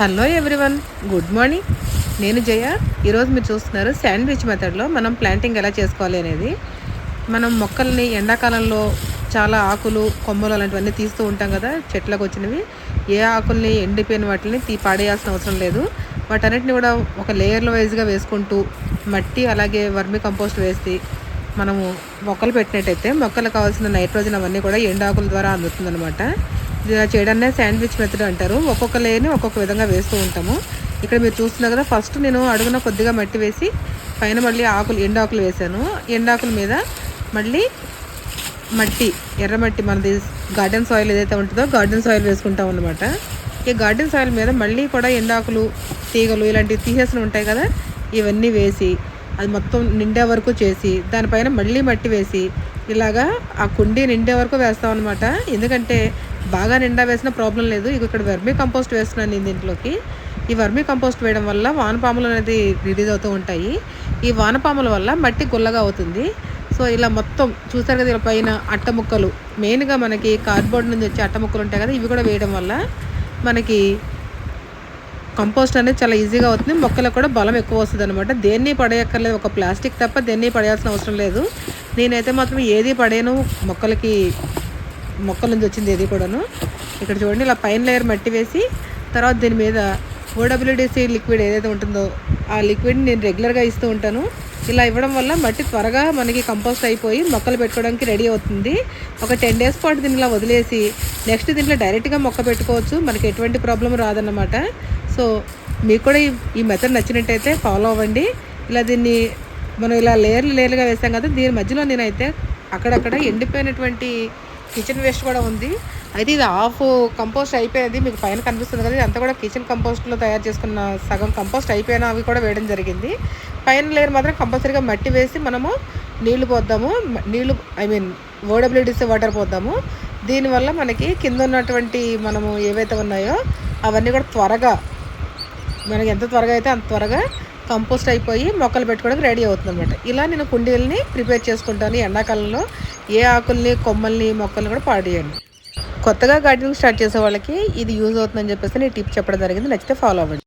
Hello everyone good morning. నేను జయ. ఈరోజు మీరు చూస్తున్నారు శాండ్విచ్ మెథడ్లో మనం ప్లాంటింగ్ ఎలా చేసుకోవాలి అనేది. మనం మొక్కల్ని ఎండాకాలంలో చాలా ఆకులు కొమ్మలు అలాంటివన్నీ తీస్తూ ఉంటాం కదా చెట్లకు వచ్చినవి. ఏ ఆకుల్ని ఎండిపోయిన వాటిని తీ పాడేయాల్సిన అవసరం లేదు. వాటన్నిటిని కూడా ఒక లేయర్ల వైజ్గా వేసుకుంటూ మట్టి అలాగే వర్మి కంపోస్ట్ వేసి మనము మొక్కలు పెట్టినట్టయితే మొక్కలు కావాల్సిన నైట్రోజన్ అవన్నీ కూడా ఎండాకుల ద్వారా అందుతుందన్నమాట. చేయడాన్ని శాండ్విచ్ మెథడ్ అంటారు. ఒక్కొక్క లేయర్ని ఒక్కొక్క విధంగా వేస్తూ ఉంటాము. ఇక్కడ మీరు చూస్తున్నారు కదా ఫస్ట్ నేను అడుగున కొద్దిగా మట్టి వేసి పైన మళ్ళీ ఆకులు ఎండాకులు వేసాను ఎండాకుల మీద మళ్ళీ మట్టి ఎర్రమట్టి మనది గార్డెన్ సాయిల్ ఏదైతే ఉంటుందో గార్డెన్ సాయిల్ వేసుకుంటాం అనమాట ఈ గార్డెన్ సాయిల్ మీద మళ్ళీ కూడా ఎండాకులు తీగలు ఇలాంటివి తీసేసిన ఉంటాయి కదా ఇవన్నీ వేసి అది మొత్తం నిండే వరకు చేసి దానిపైన మళ్ళీ మట్టి వేసి ఇలాగా ఆ కుండీ నిండే వరకు వేస్తాం అనమాట ఎందుకంటే బాగా నిండా వేసిన ప్రాబ్లం లేదు. ఇక ఇక్కడ వర్మీ కంపోస్ట్ వేస్తున్నాను నేను దీంట్లోకి. ఈ వర్మీ కంపోస్ట్ వేయడం వల్ల వానపాములు అనేది రిలీజ్ అవుతూ ఉంటాయి. ఈ వానపాముల వల్ల మట్టి గుల్లగా అవుతుంది. సో ఇలా మొత్తం చూసారు కదా ఇలా పైన అట్ట ముక్కలు మెయిన్గా మనకి కార్డ్బోర్డ్ నుంచి వచ్చే అట్ట ముక్కలు ఉంటాయి కదా ఇవి కూడా వేయడం వల్ల మనకి కంపోస్ట్ అనేది చాలా ఈజీగా అవుతుంది. మొక్కలకు కూడా బలం ఎక్కువ వస్తుంది అనమాట దేన్ని పడేయక్కర్లేదు. ఒక ప్లాస్టిక్ తప్ప దేన్ని పడేయాల్సిన అవసరం లేదు. నేనైతే మాత్రం ఏది పడేను మొక్కలకి మొక్కల నుంచి వచ్చింది ఏది కూడాను. ఇక్కడ చూడండి ఇలా పైన లేయర్ మట్టి వేసి తర్వాత దీని మీద ఓడబ్ల్యూడిసి లిక్విడ్ ఏదైతే ఉంటుందో ఆ లిక్విడ్ని నేను రెగ్యులర్గా ఇస్తూ ఉంటాను. ఇలా ఇవ్వడం వల్ల మట్టి త్వరగా మనకి కంపోస్ట్ అయిపోయి మొక్కలు పెట్టుకోవడానికి రెడీ అవుతుంది. ఒక టెన్ డేస్ పాటు దీనిలా వదిలేసి నెక్స్ట్ దీంట్లో డైరెక్ట్గా మొక్క పెట్టుకోవచ్చు. మనకి ఎటువంటి ప్రాబ్లం రాదన్నమాట. సో మీకు కూడా ఈ మెథడ్ నచ్చినట్టయితే ఫాలో అవ్వండి. ఇలా దీన్ని మనం ఇలా లేయర్లు లేయర్లుగా వేసాం కదా దీని మధ్యలో నేనైతే అక్కడక్కడ ఎండిపోయినటువంటి కిచెన్ వేస్ట్ కూడా ఉంది. అయితే ఇది హాఫ్ కంపోస్ట్ అయిపోయింది మీకు పైన కనిపిస్తుంది కదా ఇదంతా కూడా కిచెన్ కంపోస్ట్లో తయారు చేసుకున్న సగం కంపోస్ట్ అయిపోయిన అవి కూడా వేయడం జరిగింది. పైన లేయర్ మాత్రం కంపల్సరీగా మట్టి వేసి మనము నీళ్ళు పోద్దాము. నీళ్ళు ఐ మీన్ ఓడబ్ల్యూడిసి వాటర్ పోద్దాము. దీనివల్ల మనకి కింద ఉన్నటువంటి మనము ఏవైతే ఉన్నాయో అవన్నీ కూడా త్వరగా మనకి ఎంత త్వరగా అయితే అంత త్వరగా కంపోస్ట్ అయిపోయి మొక్కలు పెట్టుకోవడానికి రెడీ అవుతుంది అనమాట ఇలా నేను కుండీలని ప్రిపేర్ చేసుకుంటాను ఎండాకాలంలో. ఏ ఆకుల్ని కొమ్మల్ని మొక్కల్ని కూడా పాడేయండి కొత్తగా గార్డెనింగ్ స్టార్ట్ చేసే వాళ్ళకి ఇది యూజ్ అవుతుందని చెప్పేసి నేను టిప్ చెప్పడం జరిగింది. నచ్చితే ఫాలో అవ్వండి.